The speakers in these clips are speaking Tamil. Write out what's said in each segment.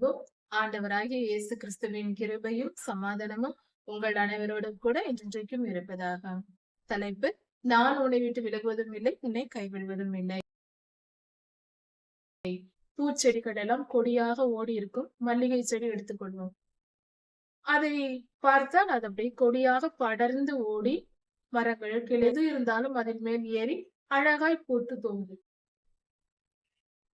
அன்பும் ஆண்டவராகிய இயேசு கிறிஸ்துவின் கிருபையும் சமாதானமும் உங்கள் அனைவரோடும் கூட இன்றைக்கும் இருப்பதாக. தலைப்பு நான் உன்னை விட்டு விலகுவதும் இல்லை உன்னை கைவிடுவதும் இல்லை. பூச்செடிகள் எல்லாம் கொடியாக ஓடி இருக்கும். மல்லிகை செடி எடுத்துக்கொள்வோம். அதை பார்த்தால் அது அப்படியே கொடியாக படர்ந்து ஓடி மரங்கள் எது இருந்தாலும் அதன் மேல் ஏறி அழகாய் பூத்து தோன்றும்.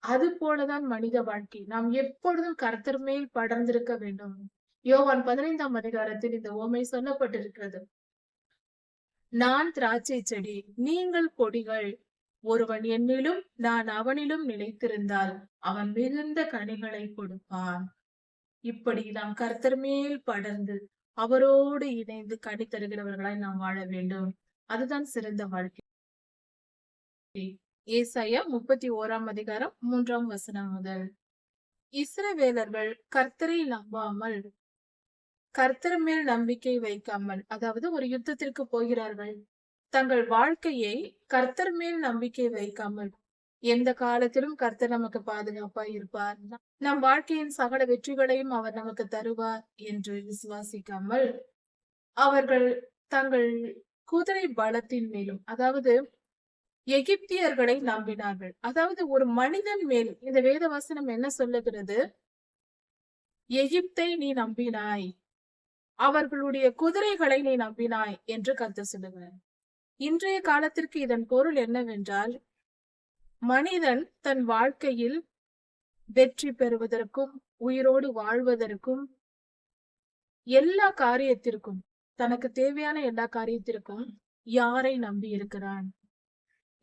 அது போலதான் மனித வாழ்க்கை. நாம் எப்பொழுதும் கர்த்தர் மேல் படர்ந்திருக்க வேண்டும். யோவான் பதினைந்தாம் அதிகாரத்தில் இந்த ஓமை சொல்லப்பட்டிருக்கிறது. நான் திராட்சை செடி நீங்கள் கொடிகள். ஒருவன் என்னிலும் நான் அவனிலும் நிலைத்திருந்தால் அவன் மிகுந்த கனிகளை கொடுப்பான். இப்படி நாம் கர்த்தர் மேல் படர்ந்து அவரோடு இணைந்து கனி தருகிறவர்களாய் நாம் வாழ வேண்டும். அதுதான் சிறந்த வாழ்க்கை. ஏசாயா முப்பத்தி ஓராம் அதிகாரம் மூன்றாம் வசனம் முதல். இஸ்ரவேலர்கள் கர்த்தரை நம்பாமல் கர்த்தர் மேல் நம்பிக்கை வைக்காமல் அதாவது ஒரு யுத்தத்திற்கு போகிறார்கள். தங்கள் வாழ்க்கையை கர்த்தர் மேல் நம்பிக்கை வைக்காமல் எந்த காலத்திலும் கர்த்தர் நமக்கு பாதுகாப்பா இருப்பார். நம் வாழ்க்கையின் சகல வெற்றிகளையும் அவர் நமக்கு தருவார் என்று விசுவாசிக்காமல் அவர்கள் தங்கள் குதிரை பலத்தின் மேலும் அதாவது எகிப்தியர்களை நம்பினார்கள். அதாவது ஒரு மனிதன் மேல் இந்த வேத வசனம் என்ன சொல்லுகிறது? எகிப்தை நீ நம்பினாய். அவர்களுடைய குதிரைகளை நீ நம்பினாய் என்று கருத்து சொல்லுவேன் இன்றைய காலத்திற்கு இதன் பொருள் என்னவென்றால் மனிதன் தன் வாழ்க்கையில் வெற்றி பெறுவதற்கும் உயிரோடு வாழ்வதற்கும் எல்லா காரியத்திற்கும் தனக்கு தேவையான எல்லா காரியத்திற்கும் யாரை நம்பி இருக்கிறான்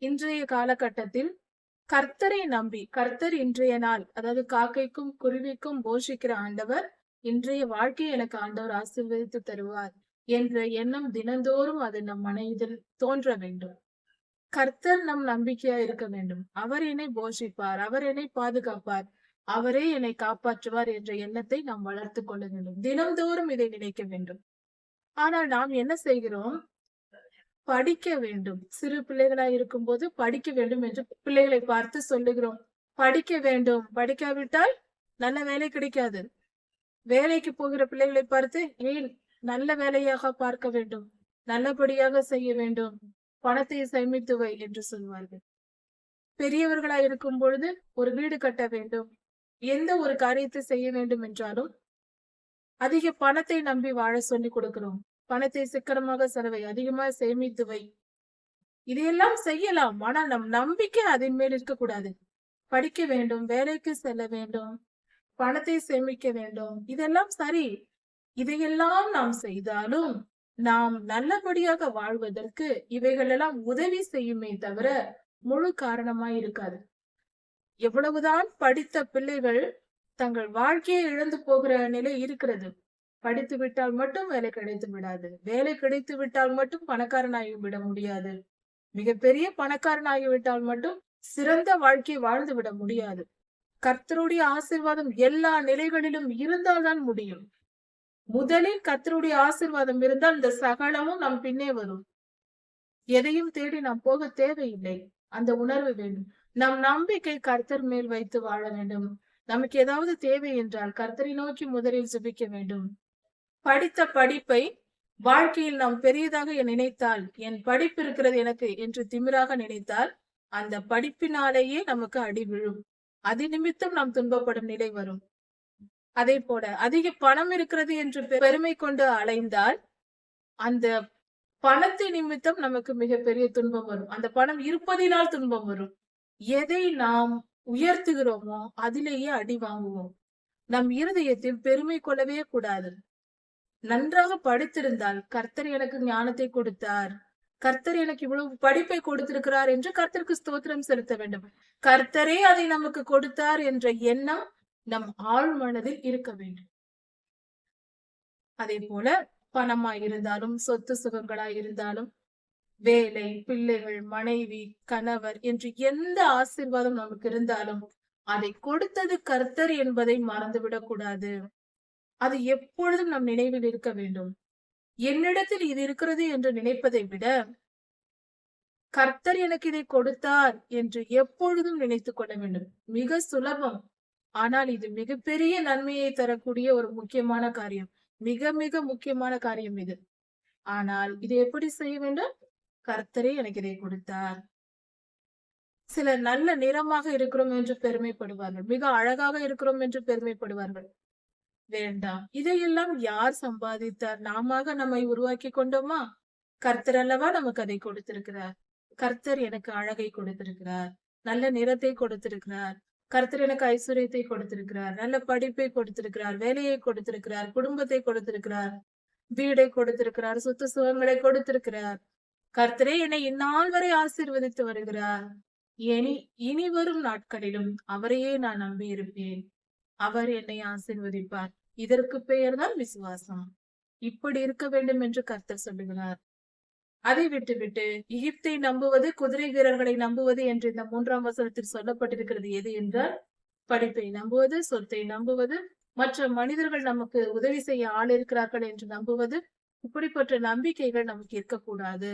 இன்றைய காலகட்டத்தில் கர்த்தரை நம்பி கர்த்தர் இன்றைய நாள் அதாவது காக்கைக்கும் குருவிக்கும் போஷிக்கிற ஆண்டவர் இன்றைய வாழ்க்கையை எனக்கு ஆண்டவர் ஆசீர்வதித்து தருவார் என்ற எண்ணம் தினந்தோறும் அது நம் மனதில் தோன்ற வேண்டும். கர்த்தர் நம் நம்பிக்கையா இருக்க வேண்டும். அவர் என்னை போஷிப்பார் அவர் என்னை பாதுகாப்பார் அவரே என்னை காப்பாற்றுவார் என்ற எண்ணத்தை நாம் வளர்த்து கொள்ள வேண்டும். தினந்தோறும் இதை நினைக்க வேண்டும். ஆனால் நாம் என்ன செய்கிறோம்? படிக்க வேண்டும். சிறு பிள்ளைகளாய் இருக்கும் போது படிக்க வேண்டும் என்று பிள்ளைகளை பார்த்து சொல்லுகிறோம். படிக்க வேண்டும். படிக்காவிட்டால் நல்ல வேலை கிடைக்காது. வேலைக்கு போகிற பிள்ளைகளை பார்த்து ஏன் நல்ல வேலையாக பார்க்க வேண்டும்? நல்லபடியாக செய்ய வேண்டும். பணத்தை சேமித்து வை என்று சொல்வார்கள். பெரியவர்களாய் இருக்கும் பொழுது ஒரு வீடு கட்ட வேண்டும். எந்த ஒரு காரியத்தை செய்ய வேண்டும் என்றாலும் அதிக பணத்தை நம்பி வாழ சொல்லி கொடுக்கிறோம். பணத்தை சிக்கனமாக செலவை அதிகமாக சேமித்து வை. இதையெல்லாம் செய்யலாம். ஆனால் நம் நம்பிக்கை அதன் மேல் இருக்கக்கூடாது. படிக்க வேண்டும் வேலைக்கு செல்ல வேண்டும் பணத்தை சேமிக்க வேண்டும். இதெல்லாம் சரி. இதையெல்லாம் நாம் செய்தாலும் நாம் நல்லபடியாக வாழ்வதற்கு இவைகளெல்லாம் உதவி செய்யுமே தவிர முழு காரணமாய் இருக்காது. எவ்வளவுதான் படித்த பிள்ளைகள் தங்கள் வாழ்க்கையை இழந்து போகிற நிலை இருக்கிறது. படித்து விட்டால் மட்டும் வேலை கிடைத்து விடாது. வேலை கிடைத்து விட்டால் மட்டும் பணக்காரனாகி விட முடியாது. மிகப்பெரிய பணக்காரனாகி விட்டால் மட்டும் சிறந்த வாழ்க்கை வாழ்ந்து விட முடியாது. கர்த்தருடைய ஆசிர்வாதம் எல்லா நிலைகளிலும் இருந்தால்தான் முடியும். முதலில் கர்த்தருடைய ஆசிர்வாதம் இருந்தால் இந்த சகலமும் நம் பின்னே வரும். எதையும் தேடி நாம் போக தேவையில்லை. அந்த உணர்வு வேண்டும். நம் நம்பிக்கை கர்த்தர் மேல் வைத்து வாழ வேண்டும். நமக்கு ஏதாவது தேவை என்றால் கர்த்தரை நோக்கி முதலில் சுபிக்க வேண்டும். படித்த படிப்பை வாழ்க்கையில் நாம் பெரியதாக நினைத்தால் என் படிப்பு இருக்கிறது எனக்கு என்று திமிராக நினைத்தால் அந்த படிப்பினாலேயே நமக்கு அடி விழும். அது நிமித்தம் நாம் துன்பப்படும் நிலை வரும். அதே போல அதிக பணம் இருக்கிறது என்று பெருமை கொண்டு அலைந்தால் அந்த பணத்தை நிமித்தம் நமக்கு மிகப்பெரிய துன்பம் வரும். அந்த பணம் இருப்பதினால் துன்பம் வரும். எதை நாம் உயர்த்துகிறோமோ அதிலேயே அடி வாங்குவோம். நம் இருதயத்தில் பெருமை கொள்ளவே கூடாது. நன்றாக படித்திருந்தால் கர்த்தர் எனக்கு ஞானத்தை கொடுத்தார். கர்த்தர் எனக்கு இவ்வளவு படிப்பை கொடுத்திருக்கிறார் என்று கர்த்தருக்கு ஸ்தோத்திரம் செலுத்த வேண்டும். கர்த்தரே அதை நமக்கு கொடுத்தார் என்ற எண்ணம் நம் ஆழ் மனதில் இருக்க வேண்டும். அதே போல பணமா இருந்தாலும் சொத்து சுகங்களா இருந்தாலும் வேலை பிள்ளைகள் மனைவி கணவர் என்று எந்த ஆசீர்வாதம் நமக்கு இருந்தாலும் அதை கொடுத்தது கர்த்தர் என்பதை மறந்துவிடக் கூடாது. அது எப்பொழுதும் நம் நினைவில் இருக்க வேண்டும். என்னிடத்தில் இது இருக்கிறது என்று நினைப்பதை விட கர்த்தர் எனக்கு இதை கொடுத்தார் என்று எப்பொழுதும் நினைத்துக் கொள்ள வேண்டும். மிக சுலபம். ஆனால் இது மிகப்பெரிய நன்மையை தரக்கூடிய ஒரு முக்கியமான காரியம். மிக மிக முக்கியமான காரியம் இது. ஆனால் இதை எப்படி செய்ய வேண்டும்? கர்த்தரே எனக்கு இதை கொடுத்தார். சிலர் நல்ல நிறமாக இருக்கிறோம் என்று பெருமைப்படுவார்கள். மிக அழகாக இருக்கிறோம் என்று பெருமைப்படுவார்கள். வேண்டாம். இதையெல்லாம் யார் சம்பாதித்தார்? நாம நம்மை உருவாக்கி கொண்டோமா? கர்த்தர் அல்லவா நமக்கு அதை கொடுத்திருக்கிறார். கர்த்தர் எனக்கு அழகை கொடுத்திருக்கிறார். நல்ல நிறத்தை கொடுத்திருக்கிறார். கர்த்தர் எனக்கு ஐஸ்வர்யத்தை கொடுத்திருக்கிறார். நல்ல படிப்பை கொடுத்திருக்கிறார். வேலையை கொடுத்திருக்கிறார். குடும்பத்தை கொடுத்திருக்கிறார். வீடை கொடுத்திருக்கிறார். சொத்து சுகங்களை கொடுத்திருக்கிறார். கர்த்தரே என்னை இந்நாள் வரை ஆசீர்வதித்து வருகிறார். இனி இனி வரும் நாட்களிலும் அவரையே நான் நம்பி இருப்பேன் அவர் என்னை ஆசீர்வதிப்பார். இதற்கு பெயர்தான் விசுவாசம். இப்படி இருக்க வேண்டும் என்று கர்த்தர் சொல்லுகிறார். அதை விட்டுவிட்டு எகிப்தை நம்புவது குதிரை வீரர்களை நம்புவது என்று இந்த மூன்றாம் வசனத்தில் சொல்லப்பட்டிருக்கிறது. எது என்றால் படிப்பை நம்புவது சொத்தை நம்புவது மற்ற மனிதர்கள் நமக்கு உதவி செய்ய ஆள் இருக்கிறார்கள் என்று நம்புவது இப்படிப்பட்ட நம்பிக்கைகள் நமக்கு இருக்கக்கூடாது.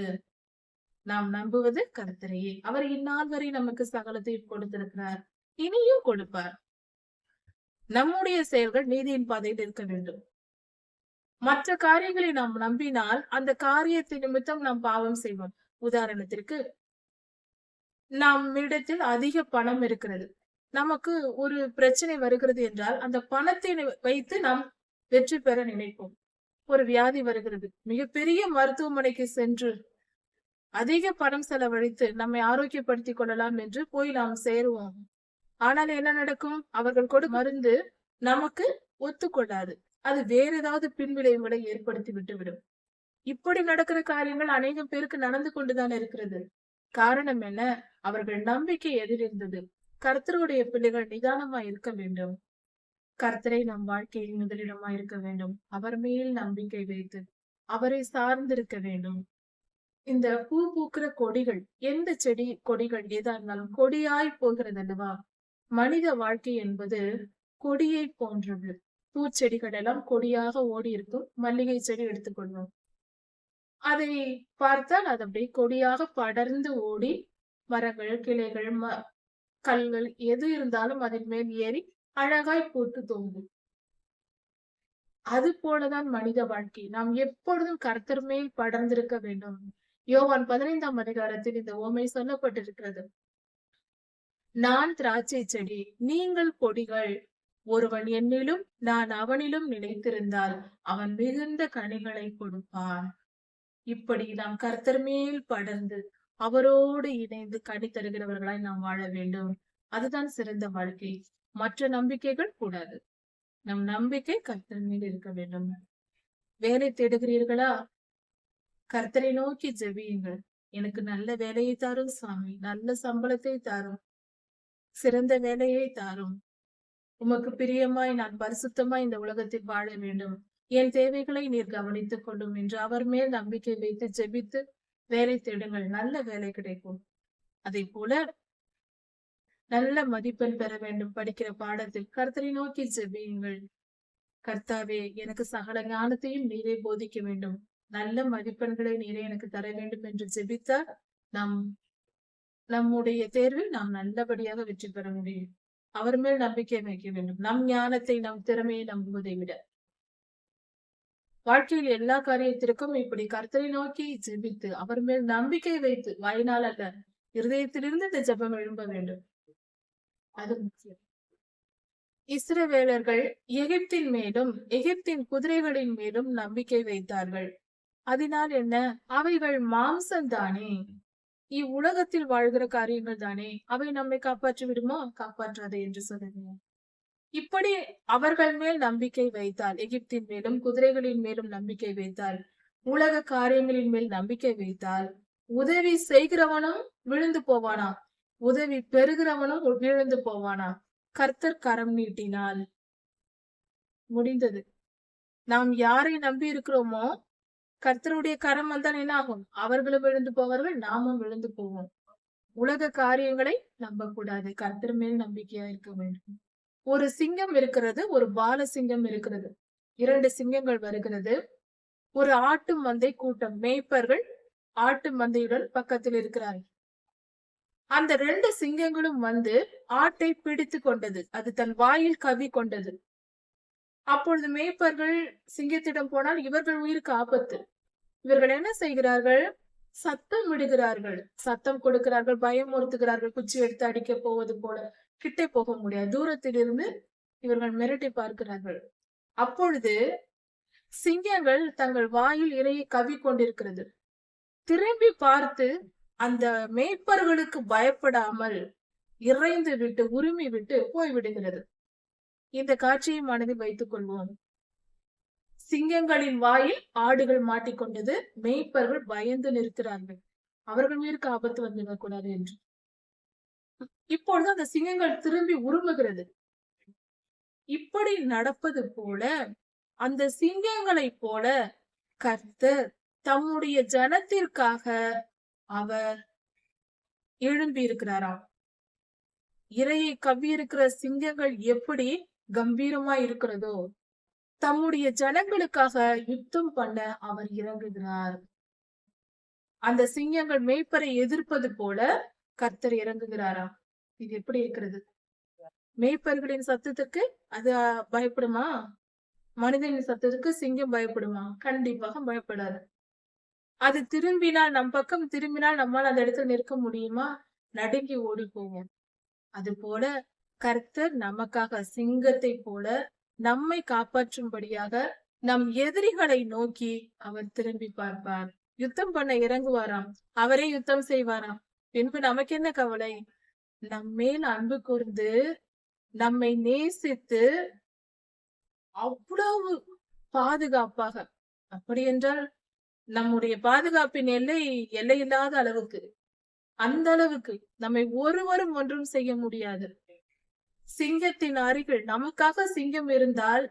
நாம் நம்புவது கருத்தரையே அவர் இந்நாள் வரை நமக்கு சகலத்தை கொடுத்திருக்கிறார். இனியும் கொடுப்பார். நம்முடைய செயல்கள் நீதியின் பாதையில் இருக்க வேண்டும். மற்ற காரியங்களை நாம் நம்பினால் அந்த காரியத்தை நிமித்தம் நாம் பாவம் செய்வோம். உதாரணத்திற்கு நாம் இடத்தில் அதிக பணம் இருக்கிறது. நமக்கு ஒரு பிரச்சனை வருகிறது என்றால் அந்த பணத்தை வைத்து நாம் வெற்றி பெற நினைப்போம். ஒரு வியாதி வருகிறது. மிகப்பெரிய மருத்துவமனைக்கு சென்று அதிக பணம் செலவழித்து நம்மை ஆரோக்கியப்படுத்திக் கொள்ளலாம் என்று போய் நாம் சேருவோம். ஆனால் என்ன நடக்கும்? அவர்கள் கொடு மருந்து நமக்கு ஒத்துக்கொள்ளாது. அது வேற ஏதாவது பின்விளைவுகளை ஏற்படுத்தி விட்டுவிடும். இப்படி நடக்கிற காரியங்கள் அநேகம் பேருக்கு நடந்து கொண்டுதான் இருக்கிறது. காரணம் என்ன? அவர்கள் நம்பிக்கை எதிரிருந்தது. கர்த்தருடைய பிள்ளைகள் நிதானமா இருக்க வேண்டும். கர்த்தரை நம் வாழ்க்கையில் முதலிடமா இருக்க வேண்டும். அவர் மேல் நம்பிக்கை வைத்து அவரை சார்ந்திருக்க வேண்டும். இந்த பூ பூக்கிற கொடிகள் எந்த செடி கொடிகள் எதா இருந்தாலும் கொடியாய் போகிறது அல்லவா மனித வாழ்க்கை என்பது கொடியை போன்றது. பூச்செடிகள் எல்லாம் கொடியாக ஓடி இருக்கும். மல்லிகை செடி எடுத்துக்கொள்வோம். அதை பார்த்தால் அது அப்படியே கொடியாக படர்ந்து ஓடி மரங்கள் கிளைகள் ம கல்கள் எது இருந்தாலும் அதன் மேல் ஏறி அழகாய் போட்டு தோங்கும். அது போலதான் மனித வாழ்க்கை. நாம் எப்பொழுதும் கர்த்தர் மேல் படர்ந்திருக்க வேண்டும். யோவான் பதினைந்தாம் அதிகாரத்தில் இந்த ஓமை சொல்லப்பட்டிருக்கிறது. நான் திராட்சை செடி நீங்கள் கொடிகள். ஒருவன் என்னிலும் நான் அவனிலும் நினைத்திருந்தால் அவன் மிகுந்த கனிகளை கொடுப்பான். இப்படி நாம் கர்த்தர் மேல் படர்ந்து அவரோடு இணைந்து கனி தருகிறவர்களாய் நாம் வாழ வேண்டும். அதுதான் சிறந்த வாழ்க்கை. மற்ற நம்பிக்கைகள் கூடாது. நம் நம்பிக்கை கர்த்தர் மேல் இருக்க வேண்டும். வேலை தேடுகிறீர்களா? கர்த்தரை நோக்கி ஜெபியுங்கள். எனக்கு நல்ல வேலையை தாரும் சாமி. நல்ல சம்பளத்தை தாரும். சிறந்த வேலையை தாரும். உமக்கு பிரியமாய் நான் பரிசுத்தமாய் இந்த உலகத்தில் வாழ வேண்டும். என் தேவைகளை நீர் கவனித்துக் கொள்ளும் என்று அவர் மேல் நம்பிக்கை வைத்து ஜெபித்து வேலை தேடுங்கள். நல்ல வேலை கிடைக்கும். அதே போல நல்ல மதிப்பெண் பெற வேண்டும். படிக்கிற பாடத்தில் கர்த்தரை நோக்கி ஜெபியுங்கள். கர்த்தாவே எனக்கு சகல ஞானத்தையும் நீரே போதிக்க வேண்டும். நல்ல மதிப்பெண்களை நீரே எனக்கு தர வேண்டும் என்று ஜெபித்தால் நம் நம்முடைய தேர்வில் நாம் நல்லபடியாக வெற்றி பெற முடியும். அவர் மேல் நம்பிக்கை வைக்க வேண்டும். நம் ஞானத்தை நம் திறமையை நம்புவதை விட. வாழ்க்கையில் எல்லா காரியத்திற்கும் இப்படி கர்த்தரை நோக்கி ஜெபித்து அவர் மேல் நம்பிக்கை வைத்து வாயினால் அல்ல இருதயத்திலிருந்து இந்த ஜெபம் எழும்ப வேண்டும். அது முக்கியம். இஸ்ரவேலர்கள் எகிப்தின் மேலும் எகிப்தின் குதிரைகளின் மேலும் நம்பிக்கை வைத்தார்கள். அதனால் என்ன? அவைகள் மாம்சம்தானே? இவ்வுலகத்தில் வாழ்கிற காரியங்கள் தானே? அவை நம்மை காப்பாற்றி விடுமா? காப்பாற்றாது என்று சொல்லுங்க இப்படி அவர்கள் மேல் நம்பிக்கை வைத்தால் எகிப்தின் மேலும் குதிரைகளின் மேலும் நம்பிக்கை வைத்தால் உலக காரியங்களின் மேல் நம்பிக்கை வைத்தால் உதவி செய்கிறவனும் விழுந்து போவானா? உதவி பெறுகிறவனும் விழுந்து போவானா? கர்த்தர் கரம் நீட்டினால். முடிந்தது. நாம் யாரை நம்பி இருக்கிறோமோ கர்த்தருடைய கரம் வந்தால் என்ன ஆகும் அவர்களும் விழுந்து போவார்கள் நாமும் விழுந்து போவோம். உலக காரியங்களை நம்ப கூடாது கர்த்தர் மேல் நம்பிக்கையா இருக்க வேண்டும். ஒரு சிங்கம் இருக்கிறது ஒரு பால சிங்கம் இருக்கிறது. இரண்டு சிங்கங்கள் வருகிறது. ஒரு ஆட்டு மந்தை கூட்டம் மேய்ப்பர்கள் ஆட்டு மந்தையுடன் பக்கத்தில் இருக்கிறார்கள். அந்த ரெண்டு சிங்கங்களும் வந்து ஆட்டை பிடித்து கொண்டது. அது தன் வாயில் கவி கொண்டது. அப்பொழுது மேய்ப்பர்கள் சிங்கத்திடம் போனால் இவர்கள் உயிருக்கு ஆபத்து. இவர்கள் என்ன செய்கிறார்கள்? சத்தம் விடுகிறார்கள். சத்தம் கொடுக்கிறார்கள் பயமுறுத்துகிறார்கள் குச்சி எடுத்து அடிக்க போவது போல. கிட்டே போக முடியாது. தூரத்தில் இருந்து இவர்கள் மிரட்டி பார்க்கிறார்கள். அப்பொழுது சிங்கங்கள் தங்கள் வாயில் இரையை கவி கொண்டிருக்கிறது. திரும்பி பார்த்து அந்த மேய்ப்பர்களுக்கு பயப்படாமல் இறைந்து விட்டு உரிமை விட்டு போய்விடுகிறது. இந்த காட்சியை மனதில் வைத்துக் கொள்வோம். சிங்கங்களின் வாயில் ஆடுகள் மாட்டிக்கொண்டது மெய்ப்பர்கள் பயந்து நிற்கிறார்கள். அவர்கள் உயிருக்கு ஆபத்து வந்துவிடக்கூடாது என்று. இப்பொழுது அந்த சிங்கங்கள் திரும்பி உருவுகிறது இப்படி நடப்பது போல அந்த சிங்கங்களைப் போல கர்த்தர் தம்முடைய ஜனத்திற்காக அவர் எழும்பி இருக்கிறாராம் இரையை கவ்வியிருக்கிற சிங்கங்கள் எப்படி கம்பீரமா இருக்கிறதோ தம்முடைய ஜனங்களுக்காக யுத்தம் பண்ண அவர் இறங்குகிறார். அந்த சிங்கங்கள் மேய்ப்பரை எதிர்ப்பது போல கர்த்தர் இறங்குகிறாரா? இது எப்படி இருக்கிறது? மேய்ப்பர்களின் சத்தத்துக்கு அது பயப்படுமா? மனிதனின் சத்தத்துக்கு சிங்கம் பயப்படுமா? கண்டிப்பாக பயப்படாது. அது திரும்பினால் நம் பக்கம் திரும்பினால் நம்மால் அந்த இடத்துல நிற்க முடியுமா? நடுங்கி ஓடி போவோம் அது போல கர்த்தர் நமக்காக சிங்கத்தை போல நம்மை காப்பாற்றும்படியாக நம் எதிரிகளை நோக்கி அவர் திரும்பி பார்ப்பார். யுத்தம் பண்ண இறங்குவாராம். அவரே யுத்தம் செய்வாராம். பின்பு நமக்கு என்ன கவலை? நம் மேல் அன்பு கூர்ந்து நம்மை நேசித்து அவ்வளவு பாதுகாப்பாக. அப்படி என்றால் நம்முடைய பாதுகாப்பின் எல்லை எல்லையில்லாத அளவுக்கு அந்த அளவுக்கு நம்மை ஒருவரும் ஒன்றும் செய்ய முடியாது. சிங்கத்தின் அருகில் நமக்காக சிங்கம் இருந்தால்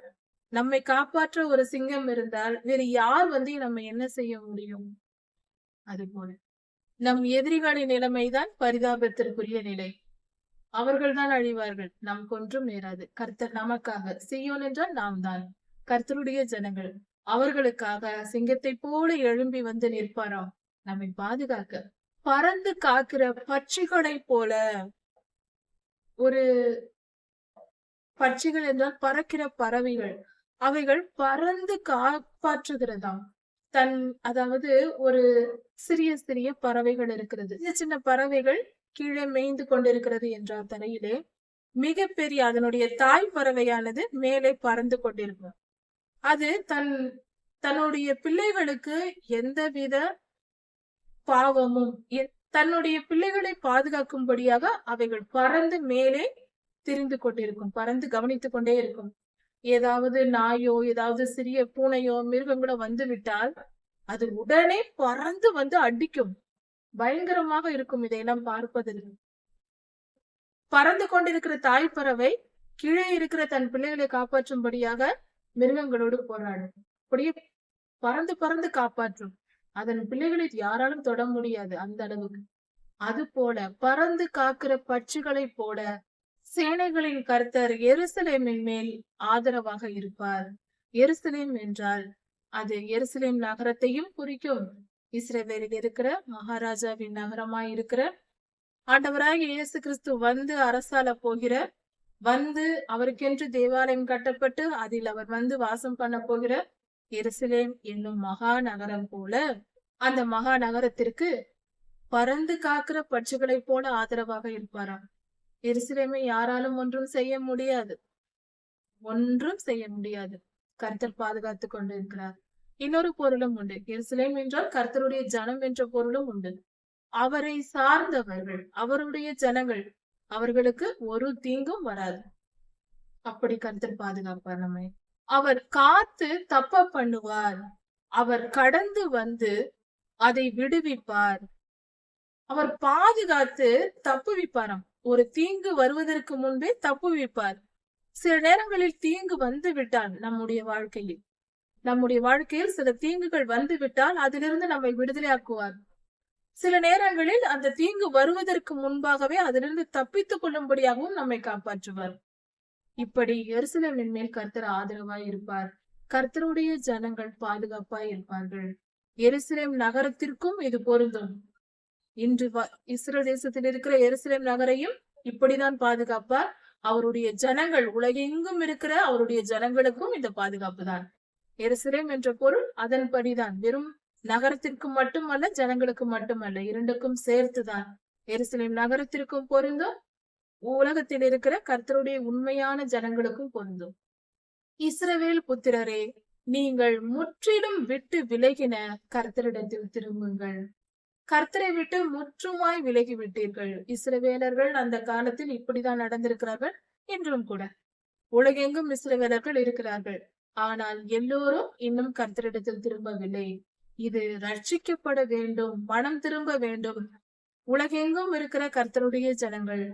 நம்மை காப்பாற்ற ஒரு சிங்கம் இருந்தால் வேறு யார் வந்து நம்ம என்ன செய்ய முடியும்? அது போல நம் எதிரிகளின் நிலைமைதான் பரிதாபத்திற்குரிய நிலை. அவர்கள்தான் அழிவார்கள் நம் ஒன்றும் நேராது. கர்த்தர் நமக்காக செய்யோன் என்றால் நாம் தான் கர்த்தருடைய ஜனங்கள் அவர்களுக்காக சிங்கத்தை போல எழும்பி வந்து நிற்பாராம் நம்மை பாதுகாக்க பறந்து காக்கிற பட்சிகளை போல ஒரு பட்சிகள் என்றால் பறக்கிற பறவைகள். அவைகள் பறந்து காப்பாற்றுகிறதாம். தன் அதாவது ஒரு சிறிய சிறிய பறவைகள் இருக்கிறது. சின்ன சின்ன பறவைகள் கீழே மேய்ந்து கொண்டிருக்கிறது என்றால் தரையிலே மிகப்பெரிய அதனுடைய தாய் பறவையானது மேலே பறந்து கொண்டிருக்கும். அது தன் தன்னுடைய பிள்ளைகளுக்கு எந்தவித பாவமும் தன்னுடைய பிள்ளைகளை பாதுகாக்கும்படியாக அவைகள் பறந்து மேலே திரிந்து கொண்டிருக்கும் பறந்து கவனித்துக் கொண்டே இருக்கும். ஏதாவது நாயோ ஏதாவது சிறிய பூனையோ மிருகங்களோ வந்து விட்டால் அது உடனே பறந்து வந்து அடிக்கும். பயங்கரமாக இருக்கும் இதையெல்லாம் பார்ப்பதில். பறந்து கொண்டிருக்கிற தாய் பறவை கீழே இருக்கிற தன் பிள்ளைகளை காப்பாற்றும்படியாக மிருகங்களோடு போராடும். அப்படியே பறந்து பறந்து காப்பாற்றும். அதன் பிள்ளைகளை யாராலும் தொட முடியாது அந்த அளவுக்கு. அது போல பறந்து காக்கிற பட்சிகளை போல சேனைகளின் கர்த்தர் எருசலேமின் மேல் ஆதரவாக இருப்பார். எருசலேம் என்றால் அது எருசலேம் நகரத்தையும் குறிக்கும். இஸ்ரேவேலில் இருக்கிற மகாராஜாவின் நகரமாய் இருக்கிற ஆண்டவராக இயேசு கிறிஸ்து வந்து அரசால போகிற வந்து அவருக்கென்று தேவாலயம் கட்டப்பட்டு அதில் அவர் வந்து வாசம் பண்ண போகிற எருசலேம் என்னும் மகா நகரம் போல அந்த மகா நகரத்திற்கு பறந்து காக்கிற பட்சிகளைப் போல ஆதரவாக இருப்பாராம். எருசலேமை யாராலும் ஒன்றும் செய்ய முடியாது. ஒன்றும் செய்ய முடியாது. கர்த்தர் பாதுகாத்துக் கொண்டு இருக்கிறார் இன்னொரு பொருளும் உண்டு. எருசலேம் என்றால் கர்த்தருடைய ஜனம் என்ற பொருளும் உண்டு. அவரை சார்ந்தவர்கள் அவருடைய ஜனங்கள் அவர்களுக்கு ஒரு தீங்கும் வராது. அப்படி கர்த்தர் பாதுகாப்பார் நம்மை. அவர் காத்து தப்ப பண்ணுவார். அவர் கடந்து வந்து அதை விடுவிப்பார். அவர் பாதுகாத்து தப்புவிப்பாராம். ஒரு தீங்கு வருவதற்கு முன்பே தப்புவிப்பார் சில நேரங்களில் தீங்கு வந்து விட்டால் நம்முடைய வாழ்க்கையில். நம்முடைய வாழ்க்கையில் சில தீங்குகள் வந்து விட்டால் அதிலிருந்து நம்மை விடுதலையாக்குவார். சில நேரங்களில் அந்த தீங்கு வருவதற்கு முன்பாகவே அதிலிருந்து தப்பித்துக் கொள்ளும்படியாகவும் நம்மை காப்பாற்றுவார். இப்படி எருசலேமின் மேல் கர்த்தர் ஆதரவாய் இருப்பார். கர்த்தருடைய ஜனங்கள் பாதுகாப்பாய் இருப்பார்கள். எருசலேம் நகரத்திற்கும் இது பொருந்தும். இன்று வ- இஸ்ரேல் தேசத்தில் இருக்கிற எருசலேம் நகரையும் இப்படிதான் பாதுகாப்பார். அவருடைய ஜனங்கள் உலகெங்கும் இருக்கிற அவருடைய ஜனங்களுக்கும் இந்த பாதுகாப்பு தான். எருசலேம் என்ற பொருள் அதன்படிதான். வெறும் நகரத்திற்கு மட்டுமல்ல ஜனங்களுக்கு மட்டுமல்ல இரண்டுக்கும் சேர்த்துதான். எருசலேம் நகரத்திற்கும் பொருந்தும் உலகத்தில் இருக்கிற கர்த்தருடைய உண்மையான ஜனங்களுக்கும் பொருந்தும். இஸ்ரவேல் புத்திரரே நீங்கள் முற்றிலும் விட்டு விலகின கர்த்தரிடத்தில் திரும்புங்கள். கர்த்தரை விட்டு முற்றுமாய் விலகி விட்டீர்கள். இஸ்ரவேலர்கள் அந்த காலத்தில் இப்படிதான் நடந்திருக்கிறார்கள். என்றும் கூட. உலகெங்கும் இஸ்ரவேலர்கள் இருக்கிறார்கள். ஆனால் எல்லோரும் இன்னும் கர்த்தரிடத்தில் திரும்பவில்லை. இது ரட்சிக்கப்பட வேண்டும் மனம் திரும்ப வேண்டும். உலகெங்கும் இருக்கிற கர்த்தருடைய ஜனங்கள்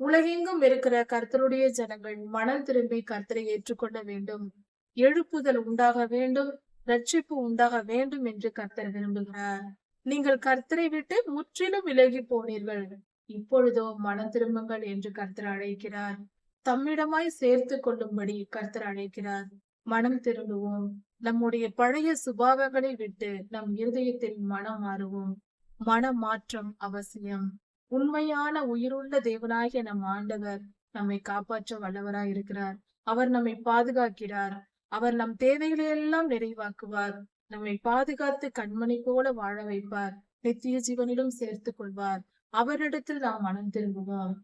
உலகெங்கும் இருக்கிற கர்த்தருடைய ஜனங்கள் மனம் திரும்பி கர்த்தரை ஏற்றுக்கொள்ள வேண்டும். எழுப்புதல் உண்டாக வேண்டும் ரட்சிப்பு உண்டாக வேண்டும் என்று கர்த்தர் விரும்புகிறார். நீங்கள் கர்த்தரை விட்டு முற்றிலும் விலகி போனீர்கள். இப்பொழுதோ மனம் திரும்புங்கள் என்று கர்த்தர் அழைக்கிறார். தம்மிடமாய் சேர்த்து கொள்ளும்படி கர்த்தர் அழைக்கிறார். மனம் திரும்புவோம். நம்முடைய பழைய சுபாவங்களை விட்டு நம் இருதயத்தில் மனம் மாறுவோம். மன மாற்றம் அவசியம். உண்மையான உயிருள்ள தேவனாகிய நம் ஆண்டவர் நம்மை காப்பாற்ற வல்லவராய் இருக்கிறார் அவர் நம்மை பாதுகாக்கிறார். அவர் நம் தேவைகளை எல்லாம் நிறைவாக்குவார். நம்மை பாதுகாத்து கண்மணி போல வாழ வைப்பார். நித்திய ஜீவனிலும் சேர்த்துக் கொள்வார். அவரிடத்தில் நாம் மனம் திரும்புவோம்.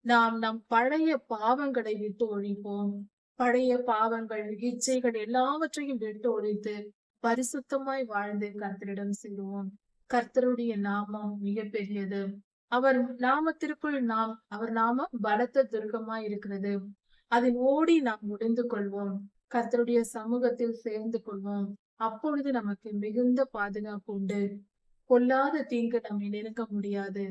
நாம் நம் பழைய பாவங்களை விட்டு ஒழிப்போம். பழைய பாவங்கள் இச்சைகள் எல்லாவற்றையும் விட்டு ஒழித்து பரிசுத்தமாய் வாழ்ந்து கர்த்தரிடம் செல்வோம் கர்த்தருடைய நாமம் மிக பெரியது அவர் நாமத்திற்குள் நாம் அவர் நாமம் பலத்த துர்க்கமாய் இருக்கிறது. அதில் ஓடி நாம் முடிந்து கொள்வோம். கர்த்தருடைய சமூகத்தில் சேர்ந்து கொள்வோம். அப்பொழுது நமக்கு மிகுந்த பாதுகாப்பு உண்டு. கொல்லாத தீங்கு நம்மை நெருங்க முடியாது.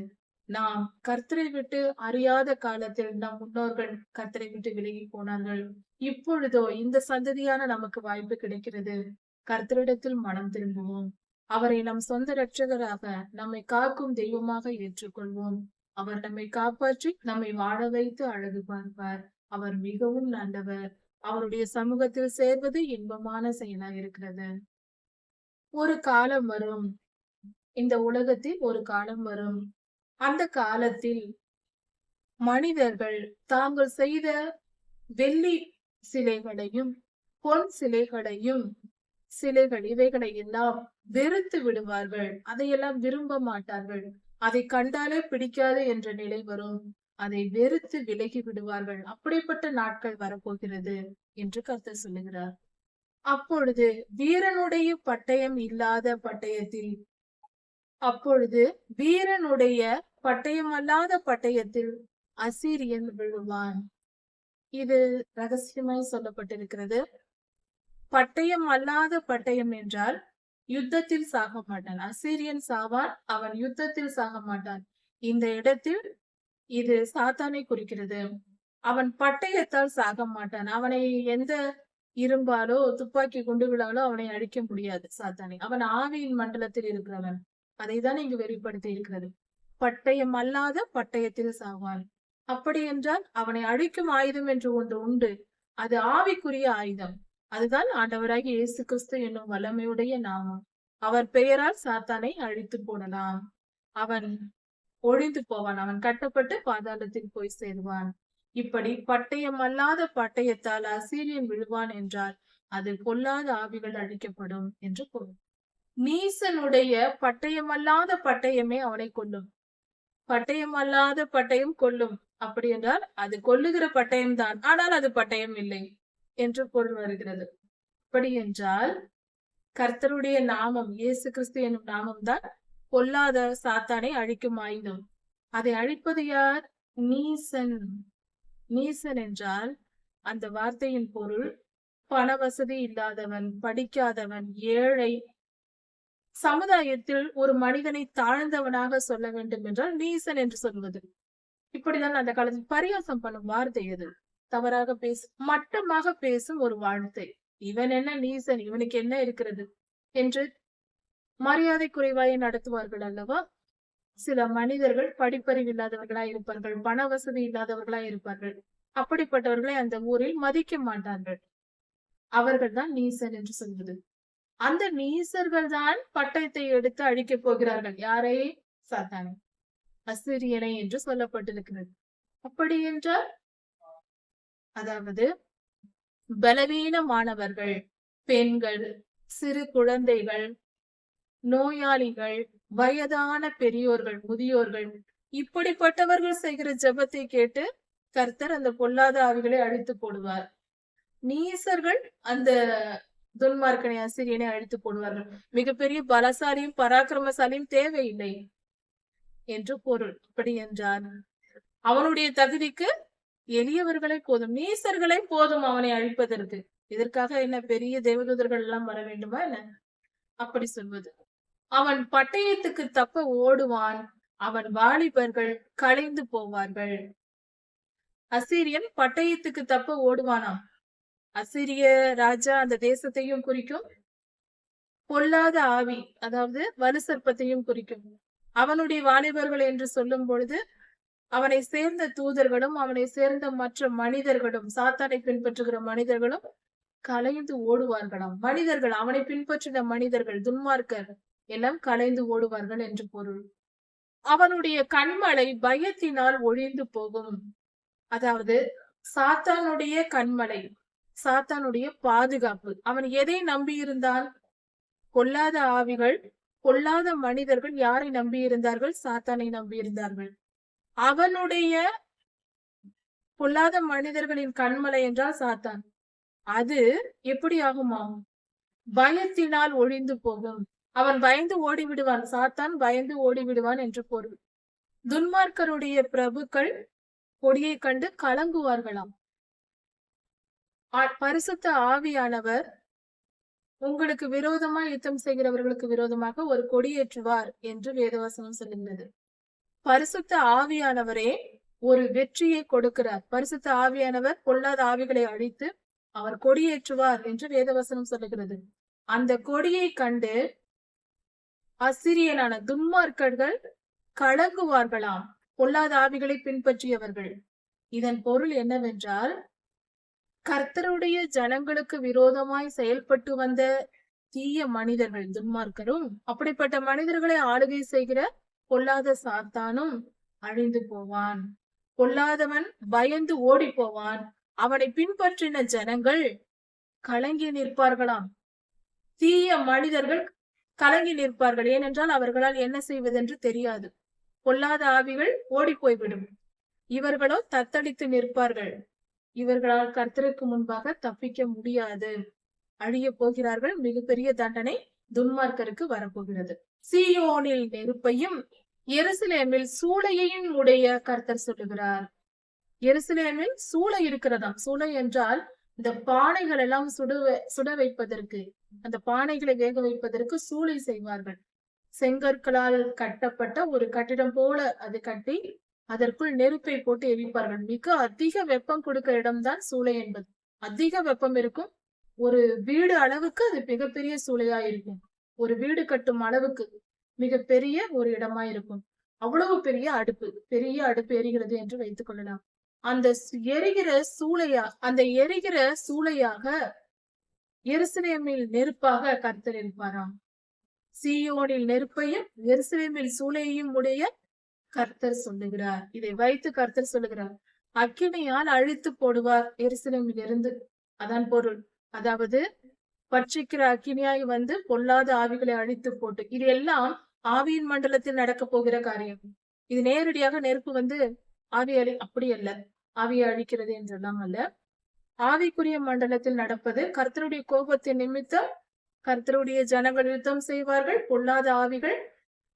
நாம் கர்த்தரை விட்டு அறியாத காலத்தில் நம் முன்னோர்கள் கர்த்தரை விட்டு விலகி போனார்கள். இப்பொழுதோ இந்த சந்ததியான நமக்கு வாய்ப்பு கிடைக்கிறது. கர்த்தரிடத்தில் மனம் திரும்புவோம். அவரை நம் சொந்த இரட்சகராக நம்மை காக்கும் தெய்வமாக ஏற்றுக்கொள்வோம். அவர் நம்மை காப்பாற்றி நம்மை வாழ வைத்து அழகு பார்ப்பார். அவர் மிகவும் நல்லவர். அவருடைய சமூகத்தில் சேர்வது இன்பமான செயலாக இருக்கிறது. ஒரு காலம் வரும். இந்த உலகத்தில் ஒரு காலம் வரும். அந்த காலத்தில் மனிதர்கள் தாங்கள் செய்த வெள்ளி சிலைகளையும் பொன் சிலைகளையும் சிலைகள் இவைகளை எல்லாம் வெறுத்து விடுவார்கள். அதையெல்லாம் விரும்ப மாட்டார்கள். அதை கண்டாலே பிடிக்காது என்ற நிலை வரும். அதை வெறுத்து விலகி விடுவார்கள். அப்படிப்பட்ட நாட்கள் வரப்போகிறது என்று கருத்து சொல்லுகிறார். அப்பொழுது வீரனுடைய பட்டயம் இல்லாத பட்டயத்தில் அப்பொழுது வீரனுடைய பட்டயம் அல்லாத பட்டயத்தில் அசீரியன் விழுவான். இது ரகசியமாய் சொல்லப்பட்டிருக்கிறது. பட்டயம் அல்லாத பட்டயம் என்றால் யுத்தத்தில் சாக மாட்டான் அசீரியன் சாவான் அவன் யுத்தத்தில் சாக மாட்டான் இந்த இடத்தில் இது சாத்தானை குறிக்கிறது. அவன் பட்டயத்தால் சாக மாட்டான். அவனை எந்த இரும்பாலோ துப்பாக்கி குண்டுகளாலோ அவனை அழிக்க முடியாது சாத்தானை. அவன் ஆவியின் மண்டலத்தில் இருக்கிறவன். அதைதான் இங்கு வெளிப்படுத்தி இருக்கிறது. பட்டயம் அல்லாத பட்டயத்தில் சாவான் அப்படி என்றால் அவனை அழிக்கும் ஆயுதம் என்று ஒன்று உண்டு. அது ஆவிக்குரிய ஆயுதம். அதுதான் ஆண்டவராகி இயேசு கிறிஸ்து என்னும் வல்லமையுடைய நாமம். அவர் பெயரால் சாத்தானை அழித்து போடலாம். அவன் ஒழிந்து போவான். அவன் கட்டப்பட்டு பாதாளத்தில் போய் சேருவான். இப்படி பட்டயம் அல்லாத பட்டயத்தால் அசீரியன் விழுவான் என்றால் அது பொல்லாத ஆவிகள் அழிக்கப்படும் என்று பொருள். நீசனுடைய பட்டயம் அல்லாத பட்டயமே அவனை கொல்லும். பட்டயம் அல்லாத பட்டயம் கொல்லும். அப்படி என்றால் அது கொல்லுகிற பட்டயம் தான் ஆனால் அது பட்டயம் இல்லை என்று பொருள் வருகிறது. அப்படி என்றால் கர்த்தருடைய நாமம் இயேசு கிறிஸ்து என்னும் நாமம் தான் பொல்லாத சாத்தானை அழிக்கும் ஆயுதம். அதை அழிப்பது யார்? நீசன். நீசன் என்றால் அந்த வார்த்தையின் பொருள் பண வசதி இல்லாதவன் படிக்காதவன் ஏழை. சமுதாயத்தில் ஒரு மனிதனை தாழ்ந்தவனாக சொல்ல வேண்டும் என்றால் நீசன் என்று சொல்வது. இப்படிதான் அந்த காலத்தில் பரியாசம் பண்ணும் வார்த்தை அது. தவறாக பேசும் மட்டமாக பேசும் ஒரு வார்த்தை. இவன் என்ன நீசன்? இவனுக்கு என்ன இருக்கிறது? என்று மரியாதை குறைவாயை நடத்துவார்கள் அல்லவா? சில மனிதர்கள் படிப்பறிவு இல்லாதவர்களா இருப்பார்கள் பண வசதி இல்லாதவர்களா இருப்பார்கள். அப்படிப்பட்டவர்களை அந்த ஊரில் மதிக்க மாட்டார்கள். அவர்கள் தான் நீசன் என்று சொல்வது. அந்த நீசர்கள் தான் பட்டயத்தை எடுத்து அழிக்கப் போகிறார்கள். யாரை? சாத்தானை. அசிரியனை என்று சொல்லப்பட்டிருக்கிறது. அப்படி என்றால் அதாவது பலவீனமானவர்கள் பெண்கள் சிறு குழந்தைகள் நோயாளிகள் வயதான பெரியோர்கள் முதியோர்கள் இப்படிப்பட்டவர்கள் செய்கிற ஜபத்தை கேட்டு கர்த்தர் அந்த பொல்லாத ஆவிகளை அழித்து போடுவார். நீசர்கள் அந்த துன்மார்க்கனை அசிரியனை அழித்து போடுவார்கள். மிகப்பெரிய பலசாலியும் பராக்கிரமசாலியும் தேவையில்லை என்று பொருள். அப்படி என்றார். அவனுடைய தகுதிக்கு எளியவர்களை போதும். நீசர்களை போதும் அவனை அழிப்பதற்கு. இதற்காக என்ன பெரிய தேவதூதர்கள் எல்லாம் வர வேண்டுமா என்ன? அப்படி சொல்வது. அவன் பட்டயத்துக்கு தப்ப ஓடுவான். அவன் வாலிபர்கள் கலைந்து போவார்கள். அசீரியன் பட்டயத்துக்கு தப்ப ஓடுவானாம். அசிரிய ராஜா அந்த தேசத்தையும் குறிக்கும். பொல்லாத ஆவி அதாவது வலு சர்ப்பத்தையும் குறிக்கும். அவனுடைய வாலிபர்கள் என்று சொல்லும் பொழுது அவனை சேர்ந்த தூதர்களும் அவனை சேர்ந்த மற்ற மனிதர்களும் சாத்தானை பின்பற்றுகிற மனிதர்களும் கலைந்து ஓடுவார்களாம். மனிதர்கள் அவனை பின்பற்றின மனிதர்கள் துன்மார்க்கர். எல்லாம் கலைந்து ஓடுவார்கள் என்று பொருள். அவனுடைய கண்மலை பயத்தினால் ஒழிந்து போகும். அதாவது சாத்தானுடைய கண்மலை சாத்தானுடைய பாதுகாப்பு. அவன் எதை நம்பியிருந்தான் கொல்லாத ஆவிகள் கொல்லாத மனிதர்கள் யாரை நம்பியிருந்தார்கள்? சாத்தானை நம்பியிருந்தார்கள். அவனுடைய பொல்லாத மனிதர்களின் கண்மலை என்றால் சாத்தான். அது எப்படி ஆகுமா பயத்தினால் ஒழிந்து போகும். அவன் பயந்து ஓடி விடுவான் சாத்தான் பயந்து ஓடி விடுவான் என்று பொருள் துன்மார்க்கருடைய பிரபுக்கள் கொடியை கண்டு கலங்குவார்களாம். பரிசுத்த ஆவியானவர் உங்களுக்கு விரோதமா யுத்தம் செய்கிறவர்களுக்கு விரோதமாக ஒரு கொடியேற்றுவார் என்று வேதவசனம் சொல்லுகிறது. பரிசுத்த ஆவியானவரே ஒரு வெற்றியை கொடுக்கிறார். பரிசுத்த ஆவியானவர் பொல்லாத ஆவிகளை அழித்து அவர் கொடியேற்றுவார் என்று வேதவசனம் சொல்லுகிறது. அந்த கொடியை கண்டு அசிரியனான துன்மார்க்கர்கள் கலங்குவார்களாம். பொல்லாத ஆவிகளை பின்பற்றியவர்கள். இதன் பொருள் என்னவென்றால் கர்த்தருடைய ஜனங்களுக்கு விரோதமாய் செயல்பட்டு வந்த தீய மனிதர்கள் துன்மார்க்கரும் அப்படிப்பட்ட மனிதர்களை ஆளுகை செய்கிற பொல்லாத சாத்தானும் அழிந்து போவான். பொல்லாதவன் பயந்து ஓடி போவான் அவனை பின்பற்றின ஜனங்கள் கலங்கி நிற்பார்களாம். தீய மனிதர்கள் கலங்கி நிற்பார்கள் ஏனென்றால் அவர்களால் என்ன செய்வதென்று தெரியாது. பொல்லாத ஆவிகள் ஓடி போய்விடும் இவர்களோ தத்தளித்து நிற்பார்கள். இவர்களால் கர்த்தருக்கு முன்பாக தப்பிக்க முடியாது. அழிய போகிறார்கள். மிகப்பெரிய தண்டனை துன்மார்க்கருக்கு வரப்போகிறது. சியோனில் நெருப்பையும் எருசலேமில் சூளையையும் உடைய கர்த்தர் சொல்லுகிறார். எருசலேமில் சூளை இருக்கிறதாம். சூளை என்றால் இந்த பானைகள் எல்லாம் சுட சுட வைப்பதற்கு அந்த பானைகளை வேக வைப்பதற்கு சூளை செய்வார்கள். செங்கற்களால் கட்டப்பட்ட ஒரு கட்டிடம் போல அது கட்டி அதற்குள் நெருப்பை போட்டு எரிப்பார்கள். மிக அதிக வெப்பம் கொடுக்கிற இடம்தான் சூளை என்பது. அதிக வெப்பம் இருக்கும். ஒரு வீடு அளவுக்கு அது மிகப்பெரிய சூளையா இருக்கும். ஒரு வீடு கட்டும் அளவுக்கு மிகப்பெரிய ஒரு இடமா இருக்கும் அவ்வளவு பெரிய அடுப்பு பெரிய அடுப்பு எரிகிறது என்று வைத்துக் கொள்ளலாம். அந்த எரிகிற சூளையா அந்த எரிகிற சூளையாக எருசலேமில் நெருப்பாக கர்த்தர் இருப்பாராம் சியோனில் நெருப்பையும் எருசலேமில் சூளையையும் உடைய கர்த்தர் சொல்லுகிறார். இதை வைத்து கர்த்தர் சொல்லுகிறார். அக்கினியால் அழித்து போடுவார் எருசலேமில் இருந்து. அதான் பொருள். அதாவது பட்சிக்கிற அக்கினியாய் வந்து பொல்லாத ஆவிகளை அழித்து போட்டு இது எல்லாம் ஆவியின் மண்டலத்தில் நடக்க போகிற காரியம். இது நேரடியாக நெருப்பு வந்து ஆவி அப்படி அல்ல. ஆவியை அழிக்கிறது என்றெல்லாம் அல்ல. ஆவிக்குரிய மண்டலத்தில் நடப்பது கர்த்தருடைய கோபத்தின் நிமித்தம் கர்த்தருடைய ஜனங்கள் யுத்தம் செய்வார்கள் பொல்லாத ஆவிகள்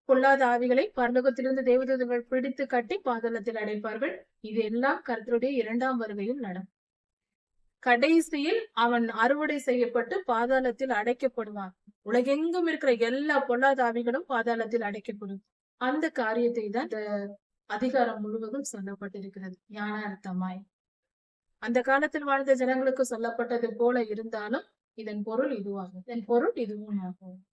பொல்லாத ஆவிகளை பரலோகத்திலிருந்து தேவதூதர்கள் பிடித்து கட்டி பாதாளத்தில் அடைப்பார்கள். இது எல்லாம் கர்த்தருடைய இரண்டாம் வருகையில் நடக்கும். கடைசியில் அவன் அறுவடை செய்யப்பட்டு பாதாளத்தில் அடைக்கப்படுவான். உலகெங்கும் இருக்கிற எல்லா பொல்லாத ஆவிகளும் பாதாளத்தில் அடைக்கப்படும். அந்த காரியத்தை தான் இந்த அதிகாரம் முழுவதும் சொல்லப்பட்டிருக்கிறது. ஞான அர்த்தமாய். அந்த காலத்தில் வாழ்ந்த ஜனங்களுக்கு சொல்லப்பட்டது போல இருந்தாலும் இதன் பொருள் இதுவாகும். இதன் பொருள் இதுவும் ஆகும்.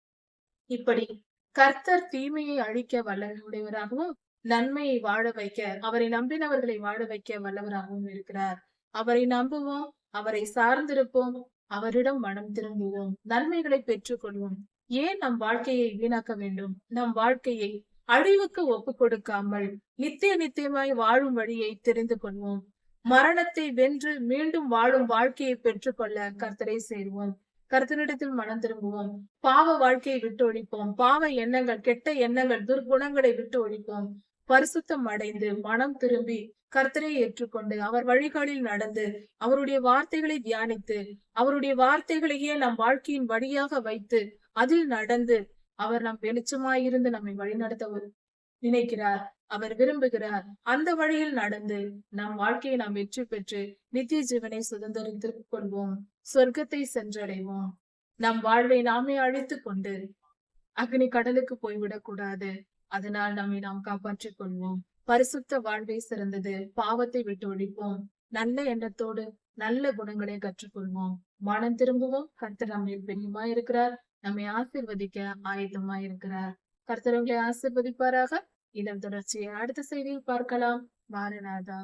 இப்படி கர்த்தர் தீமையை அழிக்க வல்லவராகவும் நன்மையை வாழ வைக்க அவரை நம்பினவர்களை வாழ வைக்க வல்லவராகவும் இருக்கிறார். அவரை நம்புவோம் அவரை சார்ந்திருப்போம் அவரிடம் மனம் திரும்புவோம் நன்மைகளை பெற்றுக்கொள்வோம். ஏன் நம் வாழ்க்கையை வீணாக்க வேண்டும்? நம் வாழ்க்கையை அழிவுக்கு ஒப்பு கொடுக்காமல் நித்திய நித்தியமாய் வாழும் வழியை தெரிந்து கொள்வோம். மரணத்தை வென்று மீண்டும் வாழும் வாழ்க்கையை பெற்றுக்கொள்ள கர்த்தரை சேருவோம். கர்த்தரிடத்தில் மனம் திரும்புவோம். பாவ வாழ்க்கையை விட்டு ஒழிப்போம். பாவ எண்ணங்கள் கெட்ட எண்ணங்கள் துர்குணங்களை விட்டு ஒழிப்போம். பரிசுத்தம் அடைந்து மனம் திரும்பி கர்த்தரை ஏற்றுக்கொண்டு அவர் வழிகளில் நடந்து அவருடைய வார்த்தைகளை தியானித்து அவருடைய வார்த்தைகளையே நம் வாழ்க்கையின் வழியாக வைத்து அதில் நடந்து அவர் நம் வெளிச்சமாயிருந்து நம்மை வழிநடத்த நினைக்கிறார். அவர் விரும்புகிறார். அந்த வழியில் நடந்து நம் வாழ்க்கையை நாம் வெற்றி பெற்று நித்திய ஜீவனை சுதந்திரித்துக் கொள்வோம். சொர்க்கத்தை சென்றடைவோம். நம் வாழ்வை நாமே அழித்துக் கொண்டு அக்னி கடலுக்கு போய்விடக் கூடாது. அதனால் நம்மை நாம் காப்பாற்றிக் கொள்வோம். பரிசுத்த வாழ்வை சிறந்தது. பாவத்தை விட்டு ஒழிப்போம். நல்ல எண்ணத்தோடு நல்ல குணங்களை கற்றுக்கொள்வோம். மனம் திரும்புவோம். கர்த்தர் நம்மை பெரியமா இருக்கிறார் நம்மை ஆசிர்வதிக்க ஆயத்தமா இருக்கிறார். கர்த்தரங்களை ஆசிர்வதிப்பாராக. இதன் தொடர்ச்சியை அடுத்த செய்தியில் பார்க்கலாம். மாரநாதா